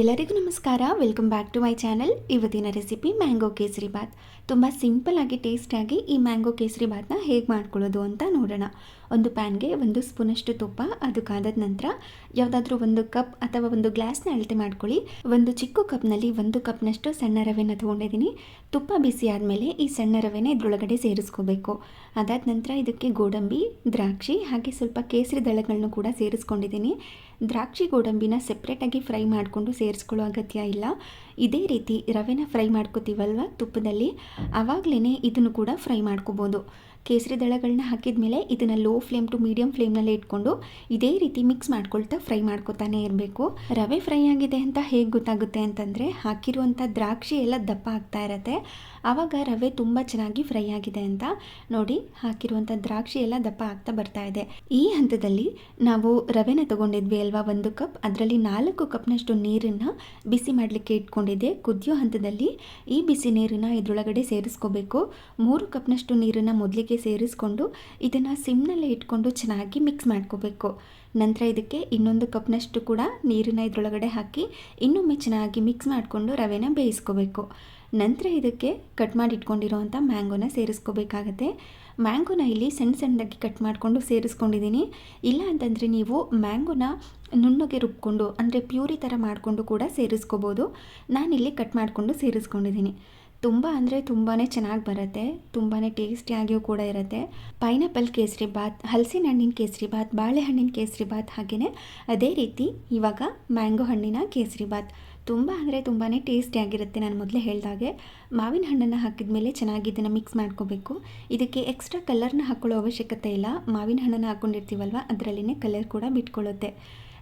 ಎಲ್ಲರಿಗೂ ನಮಸ್ಕಾರ. Welcome back to my channel ಇವತ್ತಿನ ರೆಸಿಪಿ ಮ್ಯಾಂಗೋ ಕೇಸರಿ ಬಾತ್ ತುಂಬ ಆಗಿ ಟೇಸ್ಟಿಯಾಗಿ ಈ ಮ್ಯಾಂಗೋ ಕೇಸರಿ ಬಾತ್ನ ಹೇಗೆ ಮಾಡ್ಕೊಳ್ಳೋದು ಅಂತ ನೋಡೋಣ. ಒಂದು ಪ್ಯಾನ್ಗೆ ಒಂದು ಸ್ಪೂನಷ್ಟು ತುಪ್ಪ, ಅದು ಕಾದದ ನಂತರ ಯಾವುದಾದ್ರೂ ಒಂದು ಕಪ್ ಅಥವಾ ಒಂದು ಗ್ಲಾಸ್ನ ಅಳತೆ ಮಾಡ್ಕೊಳ್ಳಿ. ಒಂದು ಚಿಕ್ಕ ಕಪ್ನಲ್ಲಿ ಒಂದು ಕಪ್ನಷ್ಟು ಸಣ್ಣ ರವೆನ ತೊಗೊಂಡಿದ್ದೀನಿ. ತುಪ್ಪ ಬಿಸಿ ಆದಮೇಲೆ ಈ ಸಣ್ಣ ರವೆನ ಇದ್ರೊಳಗಡೆ ಸೇರಿಸ್ಕೋಬೇಕು. ಅದಾದ ನಂತರ ಇದಕ್ಕೆ ಗೋಡಂಬಿ, ದ್ರಾಕ್ಷಿ ಹಾಗೆ ಸ್ವಲ್ಪ ಕೇಸರಿ ದಳಗಳನ್ನು ಕೂಡ ಸೇರಿಸ್ಕೊಂಡಿದ್ದೀನಿ. ದ್ರಾಕ್ಷಿ, ಗೋಡಂಬಿನ ಸೆಪ್ರೇಟಾಗಿ ಫ್ರೈ ಮಾಡಿಕೊಂಡು ಸೇರಿಸ್ಕೊಳ್ಳೋ ಅಗತ್ಯ ಇಲ್ಲ. ಇದೇ ರೀತಿ ರವೆನ ಫ್ರೈ ಮಾಡ್ಕೋತೀವಲ್ವ ತುಪ್ಪದಲ್ಲಿ? ಆವಾಗಲೇ ಇದನ್ನು ಕೂಡ ಫ್ರೈ ಮಾಡ್ಕೋಬೋದು. ಕೇಸರಿ ದಳಗಳನ್ನ ಹಾಕಿದ ಮೇಲೆ ಇದನ್ನು ಲೋ ಫ್ಲೇಮ್ ಟು ಮೀಡಿಯಂ ಫ್ಲೇಮ್ನಲ್ಲಿ ಇಟ್ಕೊಂಡು ಇದೇ ರೀತಿ ಮಿಕ್ಸ್ ಮಾಡ್ಕೊಳ್ತಾ ಫ್ರೈ ಮಾಡ್ಕೊತಾನೆ ಇರಬೇಕು. ರವೆ ಫ್ರೈ ಆಗಿದೆ ಅಂತ ಹೇಗೆ ಗೊತ್ತಾಗುತ್ತೆ ಅಂತಂದರೆ ಹಾಕಿರುವಂಥ ದ್ರಾಕ್ಷಿ ಎಲ್ಲ ದಪ್ಪ ಆಗ್ತಾ ಇರತ್ತೆ. ಆವಾಗ ರವೆ ತುಂಬ ಚೆನ್ನಾಗಿ ಫ್ರೈ ಆಗಿದೆ ಅಂತ ನೋಡಿ ಹಾಕಿರುವಂಥ ದ್ರಾಕ್ಷಿ ಎಲ್ಲ ದಪ್ಪ ಆಗ್ತಾ ಬರ್ತಾ ಇದೆ. ಈ ಹಂತದಲ್ಲಿ ನಾವು ರವೆನ ತಗೊಂಡಿದ್ವಿ ಅಲ್ವಾ ಒಂದು ಕಪ್. ಅದರಲ್ಲಿ ನಾಲ್ಕು ಕಪ್ನಷ್ಟು ನೀರನ್ನು ಬಿಸಿ ಮಾಡಲಿಕ್ಕೆ ಇಟ್ಕೊಂಡಿದ್ದೆ ಕುದಿಯೋ ಹಂತದಲ್ಲಿ ಈ ಬಿಸಿ ನೀರನ್ನು ಇದರೊಳಗಡೆ ಸೇರಿಸ್ಕೋಬೇಕು. ಮೂರು ಕಪ್ನಷ್ಟು ನೀರನ್ನು ಮೊದಲಿಗೆ ಸೇರಿಸ್ಕೊಂಡು ಇದನ್ನು ಸಿಮ್ನಲ್ಲೇ ಇಟ್ಕೊಂಡು ಚೆನ್ನಾಗಿ ಮಿಕ್ಸ್ ಮಾಡ್ಕೋಬೇಕು. ನಂತರ ಇದಕ್ಕೆ ಇನ್ನೊಂದು ಕಪ್ನಷ್ಟು ಕೂಡ ನೀರನ್ನು ಇದರೊಳಗಡೆ ಹಾಕಿ ಇನ್ನೊಮ್ಮೆ ಚೆನ್ನಾಗಿ ಮಿಕ್ಸ್ ಮಾಡಿಕೊಂಡು ರವೆನ ಬೇಯಿಸ್ಕೋಬೇಕು. ನಂತರ ಇದಕ್ಕೆ ಕಟ್ ಮಾಡಿ ಇಟ್ಕೊಂಡಿರೋವಂಥ ಮ್ಯಾಂಗೋನ ಸೇರಿಸ್ಕೋಬೇಕಾಗತ್ತೆ. ಮ್ಯಾಂಗೋನ ಇಲ್ಲಿ ಸಣ್ಣ ಸಣ್ಣದಾಗಿ ಕಟ್ ಮಾಡಿಕೊಂಡು ಸೇರಿಸ್ಕೊಂಡಿದ್ದೀನಿ. ಇಲ್ಲ ಅಂತಂದರೆ ನೀವು ಮ್ಯಾಂಗೋನ ನುಣ್ಣಗೆ ರುಬ್ಕೊಂಡು, ಅಂದರೆ ಪ್ಯೂರಿ ಥರ ಮಾಡಿಕೊಂಡು ಕೂಡ ಸೇರಿಸ್ಕೋಬೋದು. ನಾನಿಲ್ಲಿ ಕಟ್ ಮಾಡಿಕೊಂಡು ಸೇರಿಸ್ಕೊಂಡಿದ್ದೀನಿ. ತುಂಬ ಅಂದರೆ ತುಂಬಾ ಚೆನ್ನಾಗಿ ಬರುತ್ತೆ ತುಂಬಾ ಟೇಸ್ಟಿಯಾಗಿಯೂ ಕೂಡ ಇರುತ್ತೆ. ಪೈನಾಪಲ್ ಕೇಸರಿ ಬಾತ್ ಹಲಸಿನ ಹಣ್ಣಿನ ಕೇಸರಿ ಬಾತ್, ಬಾಳೆಹಣ್ಣಿನ ಕೇಸರಿ ಬಾತ್ ಹಾಗೆಯೇ ಅದೇ ರೀತಿ ಇವಾಗ ಮ್ಯಾಂಗೋ ಹಣ್ಣಿನ ಕೇಸರಿ ಬಾತ್. ತುಂಬ ಅಂದರೆ ತುಂಬಾ ಟೇಸ್ಟಿಯಾಗಿರುತ್ತೆ ನಾನು ಮೊದಲೇ ಹೇಳಿದಾಗೆ. ಮಾವಿನ ಹಣ್ಣನ್ನು ಹಾಕಿದ ಮೇಲೆ ಚೆನ್ನಾಗಿ ಇದನ್ನು ಮಿಕ್ಸ್ ಮಾಡ್ಕೋಬೇಕು. ಇದಕ್ಕೆ ಎಕ್ಸ್ಟ್ರಾ ಕಲರ್ನ ಹಾಕ್ಕೊಳ್ಳೋ ಅವಶ್ಯಕತೆ ಇಲ್ಲ. ಮಾವಿನ ಹಣ್ಣನ್ನು ಹಾಕ್ಕೊಂಡಿರ್ತೀವಲ್ವ ಅದರಲ್ಲಿನೇ ಕಲರ್ ಕೂಡ ಬಿಟ್ಕೊಳ್ಳುತ್ತೆ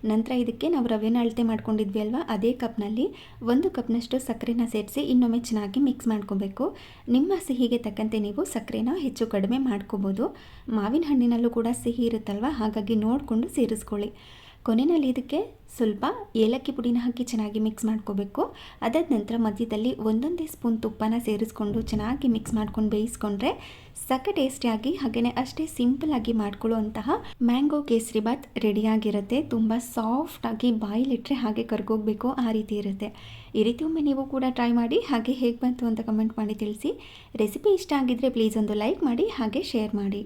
ನಂತರ ಇದಕ್ಕೆ ನಾವು ರವೆನ ಅಳತೆ ಮಾಡ್ಕೊಂಡಿದ್ವಿ ಅಲ್ವಾ? ಅದೇ ಕಪ್ನಲ್ಲಿ ಒಂದು ಕಪ್ನಷ್ಟು ಸಕ್ಕರೆನ ಸೇರಿಸಿ ಇನ್ನೊಮ್ಮೆ ಚೆನ್ನಾಗಿ ಮಿಕ್ಸ್ ಮಾಡ್ಕೋಬೇಕು. ನಿಮ್ಮ ಸಿಹಿಗೆ ತಕ್ಕಂತೆ ನೀವು ಸಕ್ಕರೆನ ಹೆಚ್ಚು ಕಡಿಮೆ ಮಾಡ್ಕೋಬೋದು. ಮಾವಿನ ಹಣ್ಣಿನಲ್ಲೂ ಕೂಡ ಸಿಹಿ ಇರುತ್ತಲ್ವ? ಹಾಗಾಗಿ ನೋಡಿಕೊಂಡು ಸೇರಿಸ್ಕೊಳ್ಳಿ. ಕೊನೆಯಲ್ಲಿ ಇದಕ್ಕೆ ಸ್ವಲ್ಪ ಏಲಕ್ಕಿ ಪುಡಿನ ಹಾಕಿ ಚೆನ್ನಾಗಿ ಮಿಕ್ಸ್ ಮಾಡ್ಕೋಬೇಕು. ಅದಾದ ನಂತರ ಮಧ್ಯದಲ್ಲಿ ಒಂದೊಂದೇ ಸ್ಪೂನ್ ತುಪ್ಪನ ಸೇರಿಸ್ಕೊಂಡು ಚೆನ್ನಾಗಿ ಮಿಕ್ಸ್ ಮಾಡ್ಕೊಂಡು ಬೇಯಿಸ್ಕೊಂಡ್ರೆ ಸಕ್ಕ ಟೇಸ್ಟಿಯಾಗಿ ಹಾಗೆಯೇ ಅಷ್ಟೇ ಸಿಂಪಲ್ ಆಗಿ ಮಾಡ್ಕೊಳ್ಳುವಂತಹ ಮ್ಯಾಂಗೋ ಕೇಸರಿ ಬಾತ್ ರೆಡಿಯಾಗಿರುತ್ತೆ ತುಂಬ ಸಾಫ್ಟಾಗಿ ಬಾಯಿಲಿಟ್ಟರೆ ಹಾಗೆ ಕರ್ಗೋಗ್ಬೇಕು, ಆ ರೀತಿ ಇರುತ್ತೆ. ಈ ರೀತಿ ಒಮ್ಮೆ ನೀವು ಕೂಡ ಟ್ರೈ ಮಾಡಿ ಹಾಗೆ ಹೇಗೆ ಬಂತು ಅಂತ ಕಮೆಂಟ್ ಮಾಡಿ ತಿಳಿಸಿ. ರೆಸಿಪಿ ಇಷ್ಟ ಆಗಿದ್ದರೆ ಪ್ಲೀಸ್ ಒಂದು ಲೈಕ್ ಮಾಡಿ, ಹಾಗೆ ಶೇರ್ ಮಾಡಿ.